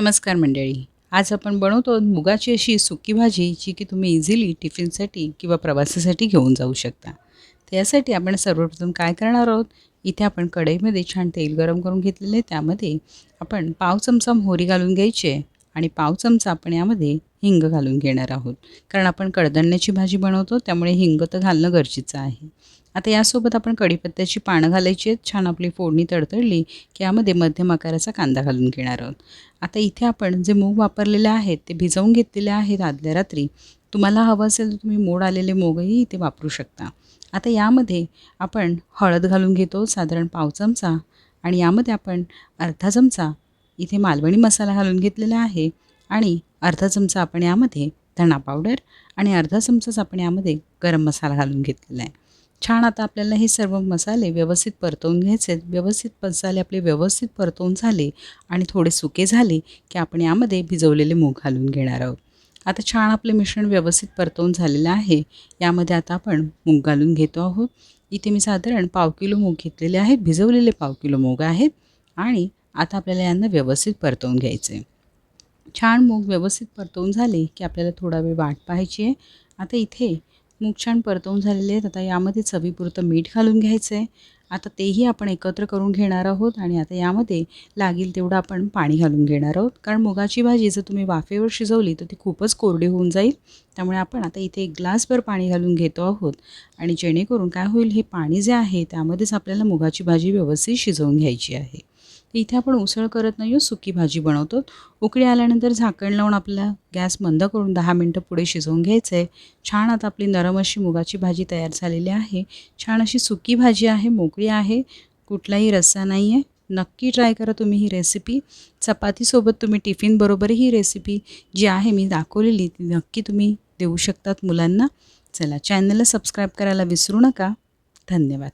नमस्कार मंडळी. आज आपण बनवतो मुगाची अशी सुकी भाजी जी की तुम्ही इझिली टिफिनसाठी किंवा प्रवासासाठी घेऊन जाऊ शकता. त्यासाठी आपण सर्वप्रथम काय करणार आहोत? इथे आपण कढईमध्ये छान तेल गरम करून घेतलेले त्यामध्ये आपण पाव चमचा मोहरी घालून घ्यायची आहे आणि पाव चमचा आपण यामध्ये हिंग घालून घेणार आहोत. कारण आपण कडधान्याची भाजी बनवतो त्यामुळे हिंग तर घालणं गरजेचं आहे. आता यासोबत आपण कढीपत्त्याची पानं घालायची आहेत. छान आपली फोडणी तडतडली की यामध्ये मध्यम आकाराचा कांदा घालून घेणार आहोत. आता इथे आपण जे मूग वापरलेले आहेत ते भिजवून घेतलेले आहेत आदल्या रात्री. तुम्हाला हवं असेल तर तुम्ही मोड आलेले मोगही इथे वापरू शकता. आता यामध्ये आपण हळद घालून घेतो साधारण पाव चमचा. आणि यामध्ये आपण अर्धा चमचा इथे मालवणी मसाला घालून घेतलेला आहे. आणि अर्धा चमचा आपण यामध्ये धणा पावडर आणि अर्धा चमचाच आपण यामध्ये गरम मसाला घालून घेतलेला आहे. छान आता आपल्याला हे सर्व मसाले व्यवस्थित परतवून घ्यायचे आहेत. व्यवस्थित मसाले आपले व्यवस्थित परतवून झाले आणि थोडे सुके झाले की आपण यामध्ये भिजवलेले मूग घालून घेणार आहोत. आता छान आपले मिश्रण व्यवस्थित परतवून झालेलं आहे. यामध्ये आता आपण मूग घालून घेतो आहोत. इथे मी साधारण पाव किलो मूग घेतलेले आहेत. भिजवलेले पाव किलो मूग आहेत आणि आता आपल्याला यांना व्यवस्थित परतवून घ्यायचं आहे. छान मूग व्यवस्थित परतवून झाले की आपल्याला थोडा वेळ वाट पाहायची आहे. आता इथे मूग छान परतवून झालेले आहेत. आता यामध्ये चवीपुरतं मीठ घालून घ्यायचं आहे आता तेही आपण एकत्र करून घेणार आहोत आणि आता यामध्ये लागेल तेवढं आपण पाणी घालून घेणार आहोत. कारण मुगाची भाजी जर तुम्ही वाफेवर शिजवली तर ती खूपच कोरडी होऊन जाईल. त्यामुळे आपण आता इथे एक ग्लासभर पाणी घालून घेतो आहोत. आणि जेणेकरून काय होईल हे पाणी जे आहे त्यामध्येच आपल्याला मुगाची भाजी व्यवस्थित शिजवून घ्यायची आहे. तर इथे आपण उसळ करत नाही आहोत सुकी भाजी बनवतो. उकळी आल्यानंतर झाकण लावून आपला गॅस बंद करून दहा मिनटं पुढे शिजवून घ्यायचं आहे छान आता आपली नरम अशी मुगाची भाजी तयार झालेली आहे. छान अशी सुकी भाजी आहे मोकळी आहे. कुठलाही रस्सा नाही आहे नक्की ट्राय करा तुम्ही ही रेसिपी. चपातीसोबत तुम्ही टिफिनबरोबर ही रेसिपी जी आहे मी दाखवलेली ती नक्की तुम्ही देऊ शकतात मुलांना. चला चॅनलला सबस्क्राईब करायला विसरू नका. धन्यवाद.